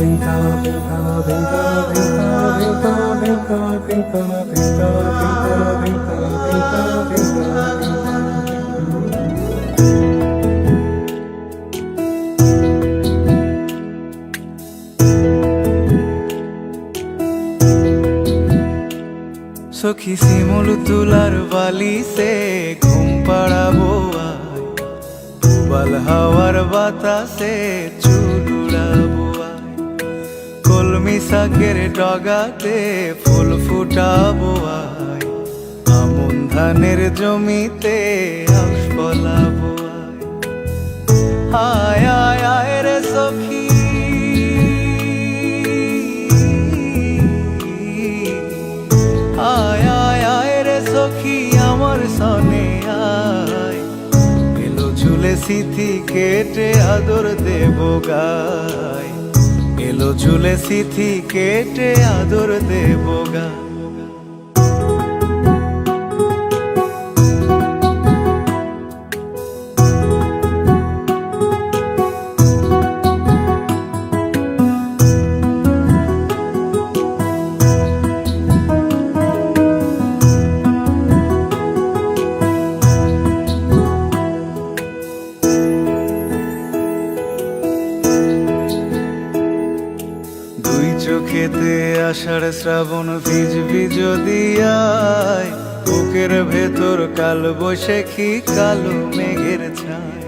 vem cá, vem cá, vem cá, vem cá, vem cá, vem cá, vem cá, vem cá, vem cá, vem cá, vem cá, vem cá, vem cá. সখী ঘুম পাড়াবো আয় বাল হাওয়ার বাতাসে চুল কলমি শাকের ডগাতে ফুল ফুটাবো আয়। আমন ধানের জমিতে আউশ ফলাবো আয়। আয় আয় রে সখী। আয় রে সখী, আমার সনে আয়। ঝুলে সিথি কেটে আদর দেব গায়। এলো ঝুলে সিথি কেটে আদর দেব চোখেতে আষাঢ় শ্রাবণ ভিজবি যদি আয় বুকের ভেতর কাল বৈশাখী, কালো মেঘের ছায়।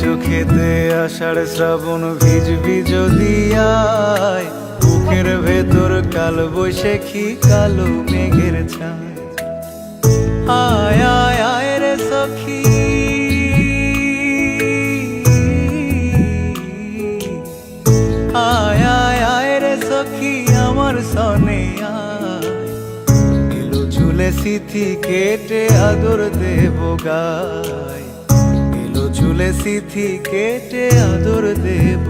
চোখেতে আষাঢ় শ্রাবণ ভিজ যদি আয় বুকের ভেতর কাল বৈশাখী, কালো মেঘের ছায়। আয় আয় আয় রে সখী। সখী আমার সনে এলো ঝুলে সিথি কেটে আদর দেব গায়। এলো ঝুলে সিথি কেটে আদর দেব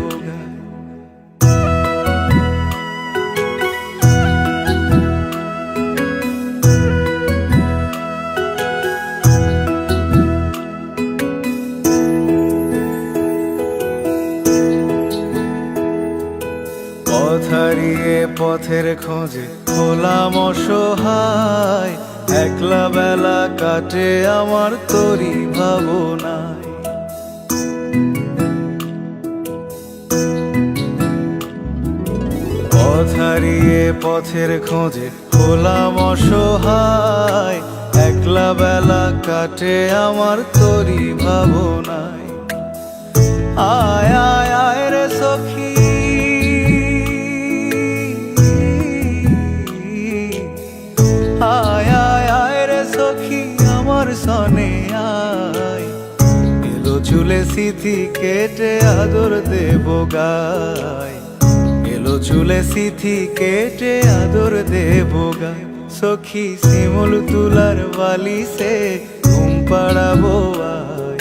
হারিয়ে পথের খোঁজে হলাম অসহায়। একলা বেলা কাটে আমার তরি ভাবনায়। হারিয়ে পথের খোঁজে হলাম অসহায়। একলা বেলা কাটে আমার তরি ভাবনায়। আয় আয় আয় রে সখী সখী আমার সনে আয়। এলো চুলে সিথি কেটে আদর দেব গায়। এলো চুলে সিথি কেটে আদর দেব গায়। সখী শিমুল তুলার বালিসে ঘুম পাড়াবো আয়।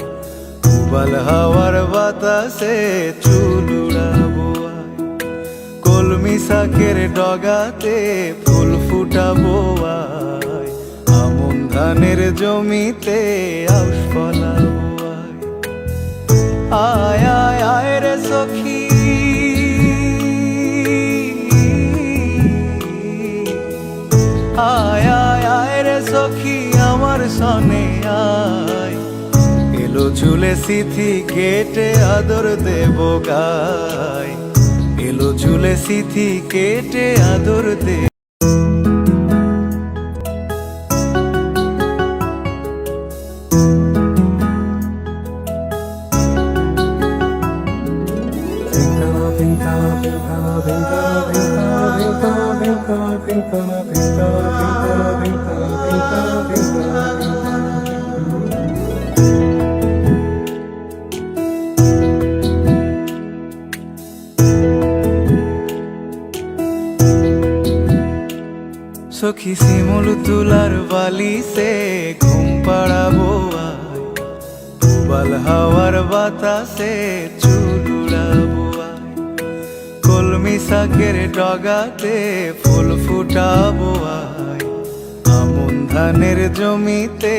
উবাল হাওয়ার বাতাসে চুল উড়াবো। কলমি শাকের ডগাতে ফুল ফুটাবো আয়। ধানের জমিতে আউশ ফলাবো আয়। আয় আয় রে সখী। আয় আয় আয় রে সখী, আমার সনে আয়। এলো ঝুলে সিথি, কেটে আদর দেব গায়। এলো ঝুলে সিথি, কেটে আদর দে সখী শিমুল তুলার বালি সে ঘুম পাড়াবো আয় উবাল হাওয়ার বাতাসে চুলুড়াবো আয় শাকের ডগাতে ফুল ফুটাবো আয়। আমন ধানের জমিতে